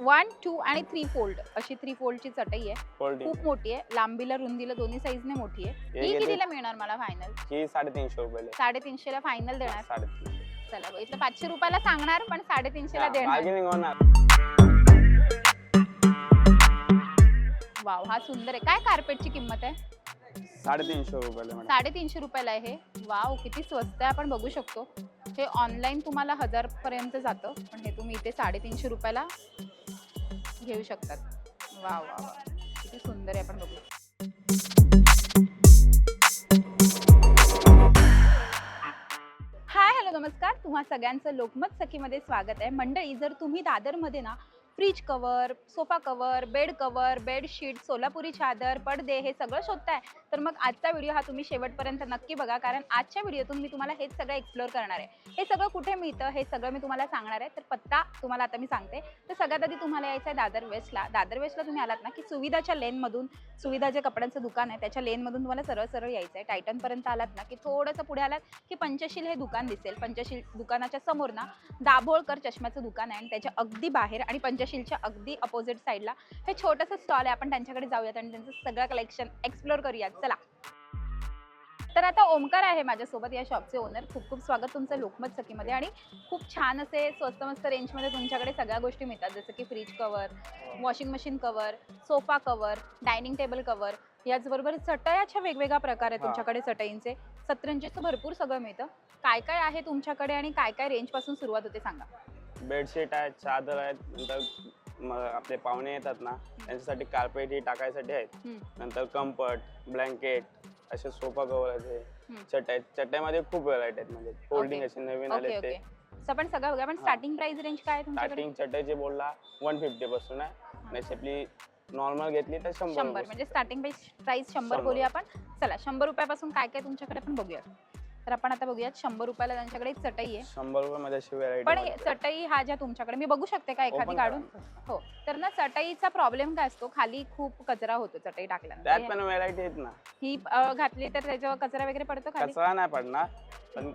One two आणि three fold अशी three फोल्डची चटई आहे. फोल्डिंग खूप मोठी आहे. लांबीला रुंदीला दोन्ही साईजने मोठी आहे. हे ही कितीला मिळणार मला फायनल ही साडेतीनशे साडेतीनशे ला फायनल देणार. साडेतीनशे. चला इथलं पाचशे रुपयाला सांगणार पण साडेतीनशे ला देणार. बार्गेनिंग होणार वाव हा सुंदर आहे. काय कार्पेटची किंमत आहे? साडेतीनशे रुपयाला मॅडम साडेतीनशे रुपयाला आहे हे. वाव किती स्वस्त आहे. आपण बघू शकतो. हे ऑनलाईन तुम्हाला हजार पर्यंत जातं पण हे तुम्ही इथे साडेतीनशे रुपयाला घेऊ शकतात. वा वा वा. किती सुंदर आहे आपण बघू. हाय हॅलो नमस्कार. तुम्हा सगळ्यांचं लोकमत सखीमध्ये स्वागत आहे. मंडळी जर तुम्ही दादरमध्ये ना fridge cover sofa cover bed cover bedsheet सोलापुरी चादर पडदे हे सगळं शोधताय तर मग आजचा व्हिडिओ हा तुम्ही शेवटपर्यंत नक्की बघा कारण आजच्या व्हिडिओतून मी तुम्हाला हेच सगळं एक्सप्लोअर करणार आहे. हे सगळं कुठे मिळतं हे सगळं मी तुम्हाला सांगणार आहे तर पत्ता तुम्हाला आता मी सांगते. तर सगळ्यात आधी तुम्हाला यायचं आहे दादर वेस्टला. दादर वेस्टला तुम्ही आलात ना की सुविधाच्या लेनमधून सुविधा जे कपड्यांचं दुकान आहे त्याच्या लेनमधून तुम्हाला सरळ सरळ यायचं आहे टायटनपर्यंत आलात ना की थोडंसं पुढे आलात की पंचशील हे दुकान दिसेल. पंचशील दुकानाच्या समोर ना दाभोळकर चष्म्याचं दुकान आहे आणि त्याच्या अगदी बाहेर आणि पंचशील पंचशीलच्या अगदी अपोजिट साईडला हे छोटंसं स्टॉल आहे आपण त्यांच्याकडे जाऊयात आणि त्यांचं सगळं कलेक्शन एक्सप्लोअर करूयात. चला. तर आता ओमकार आहे माझ्यासोबत या शॉपचे ओनर खूप खूप स्वागत तुमचं लोकमत सखीमध्ये. आणि खूप छान असे स्वस्त मस्त रेंजमध्ये तुमच्याकडे सगळ्या गोष्टी मिळतात जसं की fridge cover washing machine cover sofa cover dining table cover याचबरोबर चटयाच्या वेगवेगळ्या प्रकार आहेत. तुमच्याकडे चटईंचे. सतरंजीचं भरपूर सगळं मिळतं. काय काय आहे तुमच्याकडे आणि काय काय रेंजपासून सुरुवात होते सांगा. बेडशीट आहेत चादर आहेत नंतर म- आपले पाहुणे येतात ना त्यांच्यासाठी कार्पेट ही टाकायसाठी आहेत. नंतर कम्फर्ट ब्लँकेट असे सोफा कवर असे हम्म. चटई चटईमध्ये खूप व्हरायटी आहेत म्हणजे फोल्डिंग. असे नवीन ओके आले ओके ते पण सगळं बघा पण. स्टार्टिंग प्राइस रेंज काय आहे तुमच्याकडे स्टार्टिंग चटईचे बोलला वन फिफ्टी पासून आहे आणि आपली नॉर्मल घेतली तर शंभर. म्हणजे स्टार्टिंग प्राइस शंभर शंभर. बोलूया आपण चला शंभर रुपयापासून काय काय तुमच्याकडे आपण बघूया तर आपण आता बघूयात शंभर रुपयाला त्यांच्याकडे एक चटई आहे. शंभर रुपये मध्ये अशी पण हे चटई हा ज्या तुमच्याकडे मी बघू शकते का एखादी काढून? हो. तर ना चटईचा प्रॉब्लेम काय असतो? खाली खूप कचरा होतो चटई त्यात टाकल्यानंतर पण व्हरायटी आहेत ना. ही अ, घातली तर त्याच्यावर कचरा वगैरे पडतो खाली? कचरा नाही पडणार पण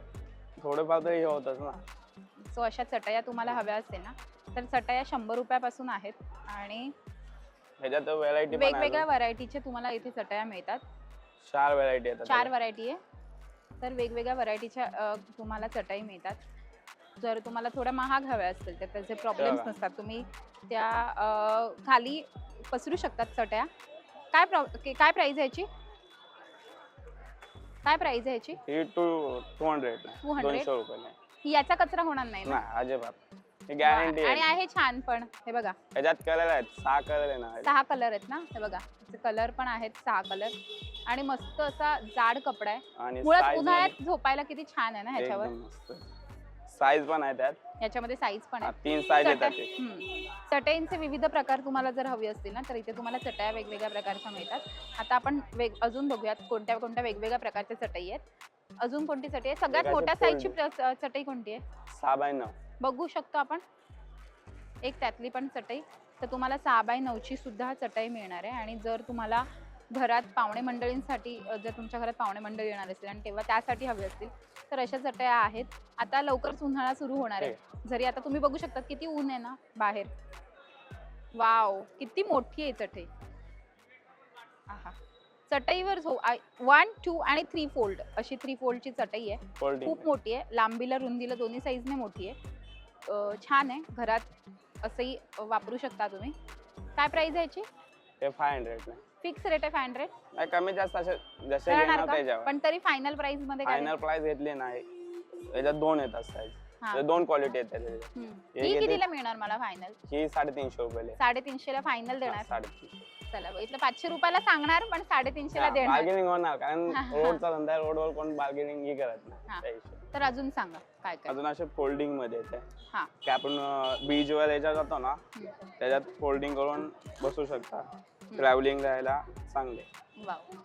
थोडंफार तरी हे होतच ना. सो अशा चटया तुम्हाला हव्या असतील ना. तर चटया शंभर रुपयापासून आहेत आणि ह्याच्यात व्हरायटी पण वेगवेगळ्या आहे व्हरायटीचे तुम्हाला इथे चटया मिळतात. चार व्हरायटी आहेत चार व्हरायटी आहे. तर वेगवेगळ्या व्हरायटीच्या तुम्हाला चटई मिळतात. जर तुम्हाला थोड्या महाग हव्या असतील तर त्याचे प्रॉब्लेम्स. नसतात. तुम्ही त्या खाली पसरू शकतात चटया. काय प्रॉ काय प्राइस आहे याची? काय प्राइस आहे याची? Two two hundred. 200? दोनशे रुपये नाही. ही याचा कचरा होणार नाही ना? अजिबात. गॅरंटी आणि आहे छान पण. हे बघा. ह्याच्यात कलर आहेत. सहा कलर आहे ना सहा कलर आहेत ना? हे बघा. कलर पण आहेत सहा कलर. आणि मस्त असा जाड कपडा आहे. आणि मुळात size उन्हाळ्यात झोपायला किती छान आहे ना मध्ये ह्याच्यावर? एकदम मस्त. साईज पण आहे त्यात. याच्यामध्ये साईज पण हा, आहे तीन साईज येतात चटई ते हम्म. चटईंचे विविध प्रकार तुम्हाला जर हवी असतील ना तर इथे तुम्हाला चटया वेगवेगळ्या प्रकारच्या मिळतात. आता आपण वेग अजून बघूयात कोणत्या कोणत्या वेगवेगळ्या प्रकारच्या चटई आहेत. अजून कोणती चटई आहे सगळ्यात मोठ्या साईजची fold. चटई कोणती आहे? सहा बाय नऊ. बघू शकतो आपण. एक त्यातली पण चटई. तर तुम्हाला सहा बाय नऊची सुद्धा चटई मिळणार आहे. आणि जर तुम्हाला घरात पाहुणे मंडळींसाठी जर तुमच्या घरात पाहुणे मंडळी येणार असतील आणि तेव्हा त्यासाठी हवी असतील तर अशा चटया आहेत. आता लवकरच उन्हाळा सुरू होणार आहे. जरी आता तुम्ही बघू शकता किती ऊन आहे ना बाहेर. वाव किती मोठी आहे चटई. आहा. चटईवर झो वन टू आणि थ्री फोल्ड अशी थ्री फोल्डची चटई आहे. खूप मोठी आहे. लांबीला रुंदीला दोन्ही साईजने मोठी आहे. छान आहे. घरात असंही वापरू शकता तुम्ही. काय प्राइस आहे याची? फाय हंड्रेड फिक्स रेट आहे हंड्रेड नाही, कमी जास्त असे जसे घेणार का? त्याच्यावर पण तरी फायनल प्राइसमध्ये काय? फायनल प्राइस घेतली नाही. याच्यात दोन येतात साईज हा. दोन क्वालिटी आहेत त्याच्यात. हम्म. हे ही घेते- कितीला मिळणार मला फायनल ही साडेतीनशे रुपये साडेतीनशे ला फायनल देणार साडेतीनशे. चला पाचशे रुपयाला सांगणार पण साडेतीनशे ला देणार. बार्गेनिंग होणार कारण हा, हा. रोडचा धंदा आहे रोडवर कोण बार्गेनिंग ही करत हा. नाही त्या हिशोबाने. तर अजून सांगा काय काय? अजून असे फोल्डिंगमध्ये येते. हा. की आपण बीच वर याच्यात जातो ना हम्म. त्याच्यात फोल्डिंग करून बसू शकता. ट्रॅव्हलिंग राहायला चांगले वाव.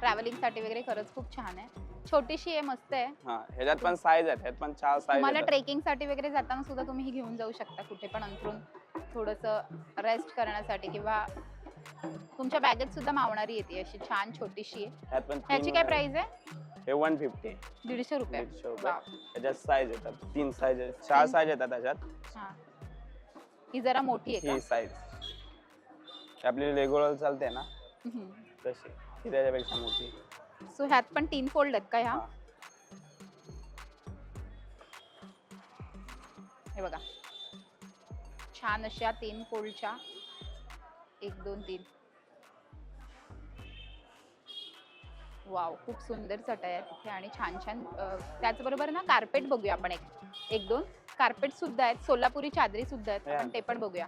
ट्रॅव्हलिंगसाठी वगैरे खरंच खूप छान आहे. छोटीशी आहे मस्त आहे. हा ह्याच्यात पण साईज आहेत ह्यात पण चार तुम्हाला साईज ट्रेकिंगसाठी वगैरे जाताना सुद्धा तुम्ही ही घेऊन जाऊ शकता कुठे पण अंतरून थोडस रेस्ट करण्यासाठी किंवा तुमच्या बॅगेत सुद्धा मावणारी येते अशी छान छोटीशी आहे. ह्यात पण ह्याची काय. प्राइस आहे? हे वन फिफ्टी दीडशे रुपये. दीडशे रुपये. वाव. त्याच्यात साईज येतात. तीन साईज चार. साईज येतात त्याच्यात हा. ही जरा मोठी आहे ही साईज आपली रेग्युलर चालते ना तशी ही त्याच्यापेक्षा मोठी. सो ह्यात पण तीन फोल्ड आहेत का ह्या? हा. बघा. छान अशा तीन फोल्डच्या एक दोन तीन. वाव खूप सुंदर चटया आहेत इथे आणि छान छान त्याचबरोबर ना कार्पेट बघूया आपण एक. एक दोन. कार्पेट सुद्धा आहेत सोलापुरी चादरी सुद्धा आहेत. आपण ते पण बघूया.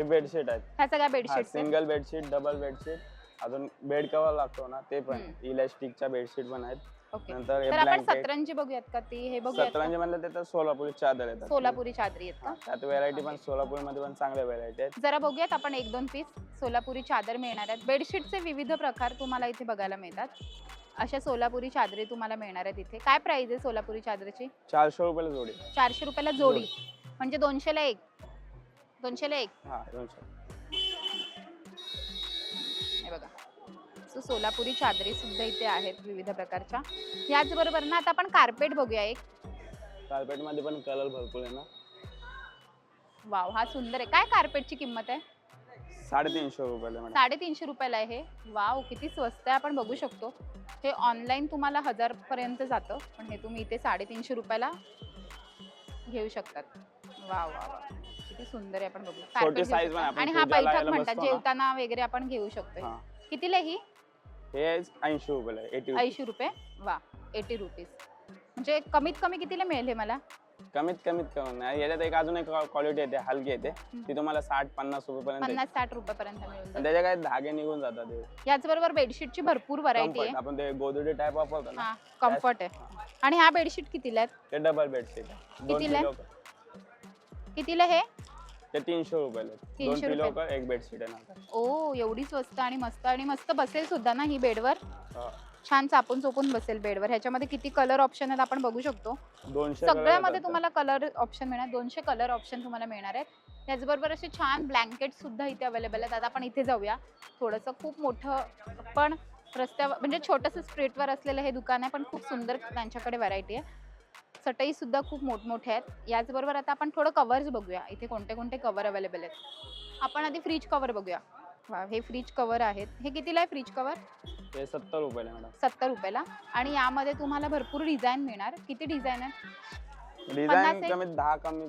हे बेडशीट आहेत. ह्या सगळ्या bedsheet single bedsheet double bedsheet अजून बेड कव्हर लागतो ना ते पण. इलास्टिकच्या बेडशीट पण आहेत. ओके. नंतर हे तर आपण ब्लँकेट. सतरंजी बघूयात का ती? हे बघूयात का? सतरंजी म्हणलं तर सोलापुरी चादर येतात. सोलापुरी चादरी आहेत का? त्यात व्हरायटी पण सोलापूरमध्ये पण चांगल्या व्हरायटी आहेत. जरा बघूयात आपण एक दोन पीस सोलापुरी चादर मिळणार आहेत. बेडशीटचे विविध प्रकार तुम्हाला इथे बघायला मिळतात. अशा सोलापुरी चादरी तुम्हाला मिळणार आहेत इथे. काय प्राइस आहे सोलापुरी चादरीची? चारशे रुपयाला जोडी. चारशे रुपयाला जोडी. म्हणजे दोनशेला एक. दोनशेला एक. हा दोनशे. हे बघा. सो सोलापुरी चादरी सुद्धा इथे आहेत विविध प्रकारच्या. याचबरोबर ना आता आपण कार्पेट बघूया एक. कार्पेटमध्ये पण कलर भरपूर आहे ना? वाव हा सुंदर आहे. काय कार्पेटची किंमत आहे? साडेतीनशे रुपयाला मॅडम. साडेतीनशे रुपयाला आहे हे. वाव किती स्वस्त आहे. आपण बघू शकतो. हे ऑनलाईन तुम्हाला हजार पर्यंत जातं पण हे तुम्ही इथे साडेतीनशे रुपयाला घेऊ शकतात. वा वा वा किती सुंदर आहे आपण बघू. Carpet घेऊ size पण शकता. आपण आणि हा बैठक यायला म्हणतात बसतो ना. जेवताना वगैरे आपण घेऊ शकतो हा. कितीला ही? हे ऐंशी रुपयाला एटी ऐंशी रुपये? वा एटी रुपीज म्हणजे कमीत कमी कितीला मिळेल हे मला? कमीत कमीत कमी नाही याच्यात एक अजून एक क्वालिटी येते हलकी येते. ती तुम्हाला साठ पन्नास रुपयापर्यंत येते. पन्नास साठ रुपयापर्यंत मिळून जाईल. त्याच्या काय धागे निघून जातात ते. याचबरोबर बेडशीटची भरपूर व्हरायटी Comfort. आहे. आपण ते गोदडी टाईप वापरतो ना. हा कम्फर्ट आहे. आणि ह्या बेडशीट कितीला आहेत ते डबल बेडशीट कितीला आहे? कितीला हे? ते तीनशे रुपयाला आहेत. दोन 300 पिलो रुपये. एक बेडशीट आहे ना. ओ एवढी स्वस्त आणि मस्त आणि मस्त बसेल सुद्धा ना ही बेडवर? हा. छान चापून चोपून बसेल बेडवर. ह्याच्यामध्ये किती कलर ऑप्शन आहेत आपण बघू शकतो. दोनशे color सगळ्यामध्ये येतात. तुम्हाला कलर ऑप्शन मिळणार. दोनशे कलर ऑप्शन तुम्हाला मिळणार आहेत. त्याचबरोबर असे छान ब्लँकेट सुद्धा इथे अवेलेबल आहेत. आता आपण इथे जाऊया. थोडंसं खूप मोठं पण रस्त्यावर म्हणजे छोटंसं स्ट्रीटवर असलेलं हे दुकान आहे पण खूप सुंदर त्यांच्याकडे व्हरायटी आहे. चटई सुद्धा खूप मोठमोठे आहेत. याचबरोबर आता आपण थोडं कवर्स बघूया. इथे कोणते कोणते कवर अवेलेबल आहेत. आपण आधी फ्रीज कवर बघूया. वा हे फ्रीज कवर आहेत. हे कितीला आहे फ्रीज कवर ते सत्तर रुपयाला मॅडम सत्तर रुपयाला. आणि यामध्ये तुम्हाला भरपूर डिझाईन मिळणार. किती डिझाईन आहेत? डिझाईन दहा कमी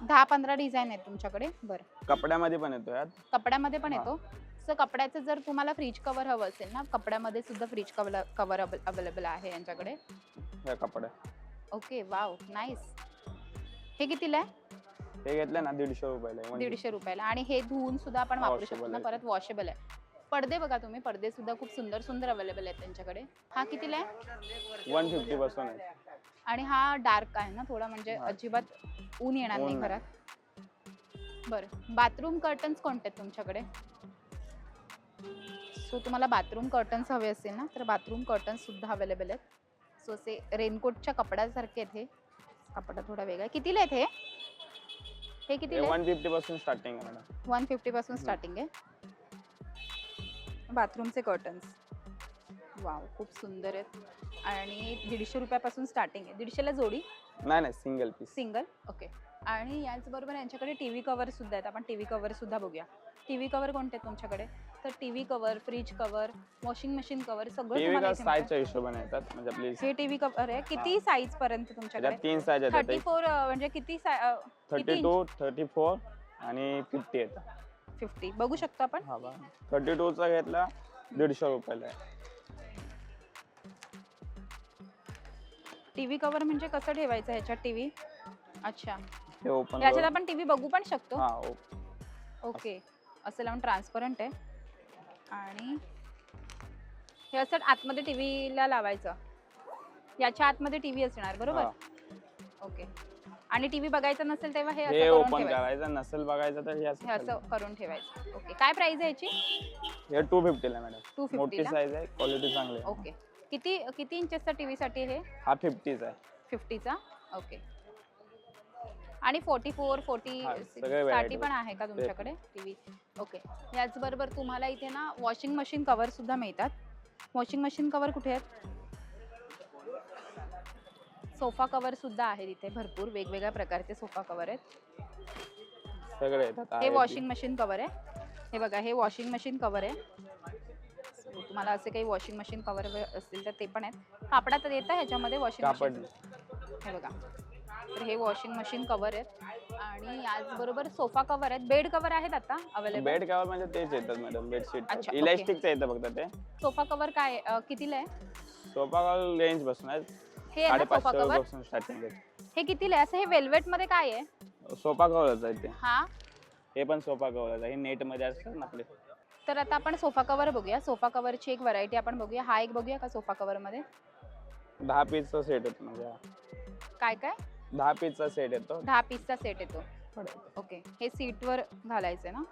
दहा पंधरा डिझाईन आहेत तुमच्याकडे. बरं. कपड्यामध्ये पण येतो यात. कपड्यामध्ये पण हा. येतो. तर कपड्याचं जर तुम्हाला फ्रीज कवर हवं असेल ना कपड्यामध्ये सुद्धा फ्रीज कवर कवर अवेलेबल आहे यांच्याकडे. या कपड्या ओके वाव नाईस. हे कितीला आहे? हे घेतले ना दीडशे रुपयाला आहे. म्हणजे. दीडशे रुपयाला. आणि हे धुवून सुद्धा आपण वापरू शकतो ना आहे. परत वॉशेबल आहे. पडदे बघा तुम्ही पडदे सुद्धा खूप सुंदर सुंदर अवेलेबल आहेत त्यांच्याकडे. हा कितीला आहे? वन फिफ्टी पासून आहे. आणि हा डार्क आहे ना थोडा म्हणजे हा. अजिबात ऊन येणार नाही ऊन नाही. घरात बरं बाथरूम कर्टन्स कोणते आहेत तुमच्याकडे? सो तुम्हाला बाथरूम कर्टन्स हवे असेल ना तर बाथरूम कर्टन्स सुद्धा अवेलेबल आहेत. सो असे रेनकोटच्या कपड्यासारखे आहेत हे. कपडा थोडा वेगळा आहे. कितीला आहेत हे? हे कितीला वन फिफ्टी पासून स्टार्टिंग आहे मॅडम. वन फिफ्टी पासून स्टार्टिंग आहे. बाथरूमचे कर्टन्स वाव खूप सुंदर आहेत. आणि दीडशे रुपयापासून स्टार्टिंग आहे. दीडशेला जोडी? नाही नाही सिंगल पीस सिंगल ओके आणि याचबरोबर यांच्याकडे टी व्ही कवर सुद्धा आहेत. आपण टी व्ही कवर सुद्धा बघूया. टी व्ही कवर कोणते आहेत तुमच्याकडे? तर T V cover fridge cover washing machine cover सगळं टीव्ही तुम्हाला का इथे मिळतं. साईजच्या हिशोबाने येतात. म्हणजे आपली हे टी व्ही कवर आहे किती साईज पर्यंत त्याच्यात तुमच्याकडे तीन साईज येतात थर्टी फोर म्हणजे किती थर्टी टू थर्टी फोर आणि फिफ्टी येतात. फिफ्टी बघू शकतो आपण? हा बा थर्टी टूचा घेतला दीडशे रुपयाला आहे. टीव्ही कव्हर म्हणजे कसं ठेवायचं ह्याच्यात टीव्ही अच्छा. हे ओपन याच्यात आपण टीव्ही बघू पण शकतो. हा ओके असं लावून ट्रान्सपरंट आहे. आणि हे असं आतमध्ये टीव्हीला लावायचं. याच्या आतमध्ये टीव्ही असणार बरोबर. ओके. आणि टीव्ही बघायचा नसेल तेव्हा हे हे असं करून ओपन ठेवायचं. करायचं नसेल बघायचं तर हे हे असं असं करून ठेवायचं. ओके. काय प्राइस आहे याची? हे टू फिफ्टीला मॅडम टू मोठी फिफ्टीला साईज आहे क्वालिटी चांगली आहे. ओके. किती किती इंचेसचा टीव्ही साठी हे? हा फिफ्टीचा आहे. फिफ्टीचा ओके. आणि फोर्टी फोर फोर्टी हा, सगळे साठी variety पण आहे का तुमच्याकडे टीव्ही? ओके याचबरोबर तुम्हाला इथे ना वॉशिंग मशीन कवर सुद्धा मिळतात. वॉशिंग मशीन कवर कुठे आहेत? सोफा कवर सुद्धा आहेत इथे. भरपूर वेगवेगळ्या प्रकारचे सोफा कवर आहेत. सगळे येतात हे वॉशिंग मशीन कवर आहे. हे बघा हे वॉशिंग मशीन कवर आहे. So, तुम्हाला असे काही वॉशिंग मशीन कवर असतील तर ते पण आहेत. कापडात येतं ह्याच्यामध्ये वॉशिंग कापड. मशीन हे बघा. हे वॉशिंग मशीन कवर आहेत. आणि याचबरोबर सोफा कवर आहेत. बेड कवर आहेत आता अवेलेबल बेड कवर म्हणजे तेच येतात मॅडम बेडशीट अच्छा, okay. इलास्टिकचं येतं फक्त ते. सोफा कवर काय आहे? अं, कितीला आहे? सोफा कवर रेंज बसून आहे हे आहे ना सोफा साडेपाचशे कवर पासून स्टार्टिंग आहे. हे कितीला आहे? असं हे वेल्वेटमध्ये काय आहे? सोफा कवरच आहे ते. हा? हे पण सोफा कवरच आहे. हे नेटमध्ये असतात ना आपले. तर आता आपण सोफा कवर बघूया. सोफा कवरची एक व्हरायटी आपण बघूया. हा एक बघूया का सोफा कवर मध्ये? दहा पीसचा सेट येतो म्हणजे हा. काय काय? दहा पीसचा सेट येतो. दहा पीसचा सेट येतो. ओके. हे सीटवर घालायचं ना?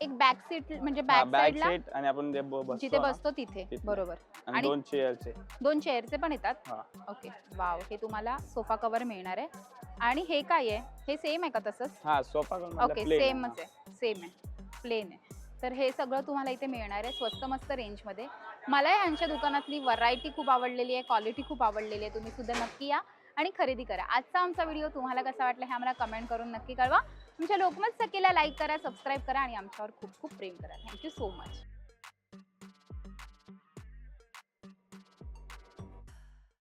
एक बॅक सीट म्हणजे बॅक बॅक साईडला सीट आणि आपण जे ब- जिथे बसतो ना, बसतो तिथे. तिथे. बरोबर. आणि आणि- दोन चेअरचे दोन चेअरचे पण येतात? हा. ओके. वाव. हे तुम्हाला सोफा कवर मिळणार आहे. आणि हे काय आहे? हे सेम आहे का तसंच? हा सोफा कवर ओके सेमच आहे. सेम आहे. प्लेन आहे. तर हे सगळं तुम्हाला इथे मिळणार आहे स्वस्त मस्त रेंजमध्ये. मला यांच्या दुकानातली व्हरायटी खूप आवडलेली आहे क्वालिटी खूप आवडलेली आहे. तुम्ही सुद्धा नक्की या आणि खरेदी करा. आजचा आमचा व्हिडिओ तुम्हाला कसा वाटला हे आम्हाला कमेंट करून नक्की कळवा. तुमच्या लोकमत सखीला लाईक करा सबस्क्राईब करा आणि आमच्यावर खूप खूप प्रेम करा. Thank you so much